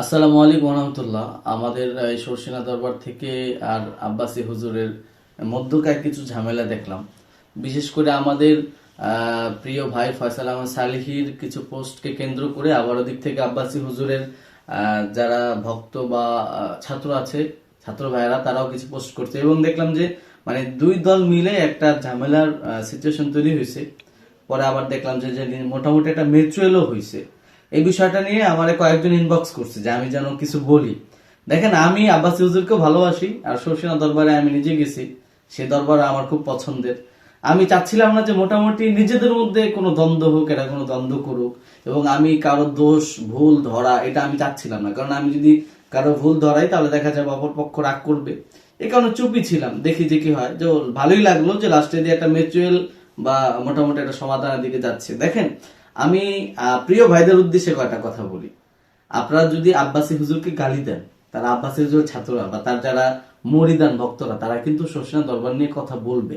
আসসালামু আলাইকুম রহমতুল্লাহ। আমাদের সরসিনা দরবার থেকে আর আব্বাসী হুজুরের মধ্যকার কিছু ঝামেলা দেখলাম। বিশেষ করে আমাদের প্রিয় ভাই ফয়সাল আহমদ সালিহির কিছু পোস্টকে কেন্দ্র করে আবার ওদিক থেকে আব্বাসী হুজুরের যারা ভক্ত বা ছাত্র আছে, ছাত্র ভাইয়েরা, তারাও কিছু পোস্ট করছে এবং দেখলাম যে মানে দুই দল মিলে একটা ঝামেলার সিচুয়েশন তৈরি হয়েছে। পরে আবার দেখলাম যে মোটামুটি একটা মেচুয়েলও হয়েছে এই বিষয়টা নিয়ে আমার কয়েকজন ইনবক্স করছে যে আমি যেন কিছু বলি। দেখেন, আমি আব্বাস হুজুরকেও ভালোবাসি আর সরসিনা দরবারে আমি নিজে গেছি। সে দরবার আমার খুব পছন্দের। আমি চাচ্ছিলাম না যে মোটামুটি নিজেদের মধ্যে কোনো দ্বন্দ্ব হোক, এটা কোনো দ্বন্দ্ব করুক এবং আমি কারও দোষ, ভুল, ধরা, এটা আমি চাচ্ছিলাম না। কারণ আমি যদি কারও ভুল ধরাই, তাহলে দেখা যাবে অপর পক্ষ রাগ করবে। এ কারণে চুপই ছিলাম, দেখি যে কি হয়। যে ভালোই লাগল যে লাস্টে দিয়ে একটা মেচুয়াল বা মোটামুটি একটা সমাধানের দিকে যাচ্ছে। দেখেন আমি প্রিয় ভাইদের উদ্দেশ্যে কয়েকটা কথা বলি। আপনারা যদি আব্বাসী হুজুরকে গালি দেন, তারা আব্বাসী হুজুর ছাত্ররা বা তার যারা মরিদান ভক্তরা, তারা কিন্তু শোষণা দরবার নিয়ে কথা বলবে।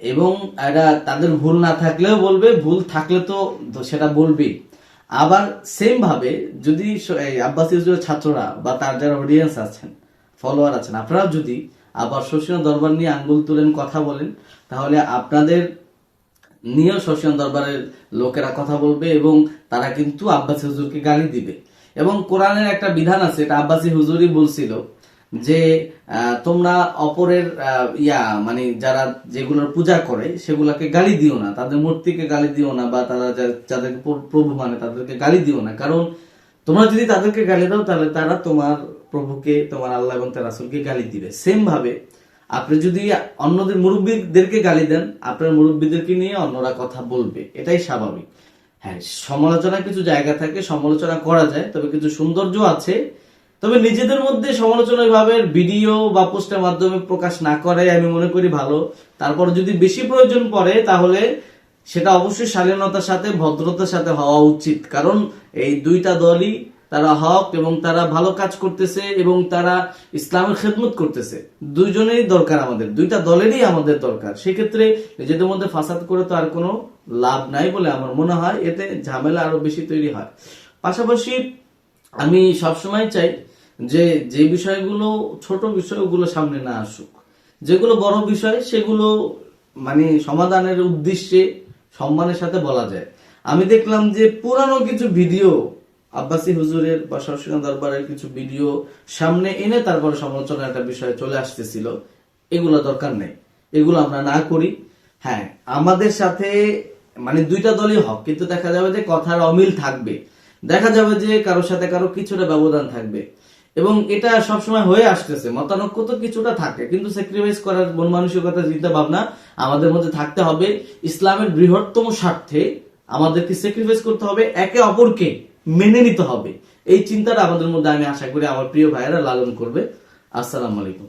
এবং এটা তাদের ভুল না থাকলেও বলবে, ভুল থাকলে তো সেটা বলবেই। আবার সেম ভাবে যদি আব্বাসী হুজুরের ছাত্ররা বা তার যারা অডিয়েন্স আছেন ফলোয়ার আছেন আপনারা যদি আবার শোষণা দরবার নিয়ে আঙ্গুল তুলেন, কথা বলেন, তাহলে আপনাদের নিয়েও শোষণ দরবারের লোকেরা কথা বলবে এবং তারা কিন্তু আব্বাসী হুজুরকে গালি দিবে। এবং কোরআনের একটা বিধান আছে, এটা আব্বাসী হুজুরই বলছিল যে তোমরা অপরের ইয়া মানে যারা যেগুলোর পূজা করে, সেগুলোকে গালি দিও না। তাদের মূর্তিকে গালি দিও না বা তারা যাদেরকে প্রভু মানে তাদেরকে গালি দিও না। কারণ তোমরা যদি তাদেরকে গালি দাও, তাহলে তারা তোমার প্রভুকে, তোমার আল্লাহ এবং তার রাসুলকে গালি দিবে। সেম ভাবে আপনি যদি অন্যদের মুরব্বীদেরকে গালি দেন, আপনার মুরব্বীদেরকে নিয়ে অন্যরা কথা বলবে। এটাই স্বাভাবিক। হ্যাঁ সমালোচনা কিছু জায়গা থাকে, সমালোচনা করা যায়, তবে কিছু সৌন্দর্য আছে। তবে নিজেদের মধ্যে সমালোচনা ভাবে ভিডিও বা পোস্টের মাধ্যমে প্রকাশ না করাই আমি মনে করি ভালো। তারপর যদি বেশি প্রয়োজন পড়ে, তাহলে সেটা অবশ্যই শালীনতার সাথে, ভদ্রতার সাথে হওয়া উচিত। কারণ এই দুইটা দলই তারা হক এবং তারা ভালো কাজ করতেছে এবং তারা ইসলামের খেদমত করতেছে। দুইজনেরই দরকার আমাদের, দুইটা দলেরই আমাদের দরকার। সেক্ষেত্রে নিজেদের মধ্যে ফাসাদ করে তো আর কোনো লাভ নাই বলে আমার মনে হয়, এতে ঝামেলা আরও বেশি তৈরি হয়। পাশাপাশি আমি সবসময় চাই যে যে বিষয়গুলো, ছোট বিষয়গুলো সামনে না আসুক। যেগুলো বড় বিষয়, সেগুলো মানে সমাধানের উদ্দেশ্যে সম্মানের সাথে বলা যায়। আমি দেখলাম যে পুরানো কিছু ভিডিও আব্বাসী হুজুরের বা সরসিনা দরবারের কিছু ভিডিও সামনে এনে তারপরে সমালোচনার একটা বিষয় চলে আসতেছিল। এগুলো দরকার নেই। এগুলো আমরা না করি। হ্যাঁ আমাদের সাথে মানে দুইটা দলই হক, কিন্তু দেখা যাবে যে কথার অমিল থাকবে। দেখা যাবে যে কারোর সাথে কারও কিছুটা ব্যবধান থাকবে। এবং এটা সবসময় হয়ে আসতেছে। মতানৈক্য তো কিছুটা থাকে, কিন্তু স্যাক্রিফাইস করার মন মানসিকতা চিন্তা ভাবনা আমাদের মধ্যে থাকতে হবে। ইসলামের বৃহত্তম স্বার্থে আমাদেরকে স্যাক্রিফাইস করতে হবে একে অপরকে। মেনে নিতে হবে। এই চিন্তাটা আমাদের মধ্যে আমি আশা করি আমার প্রিয় ভাইয়েরা লালন করবে। আসসালামু আলাইকুম।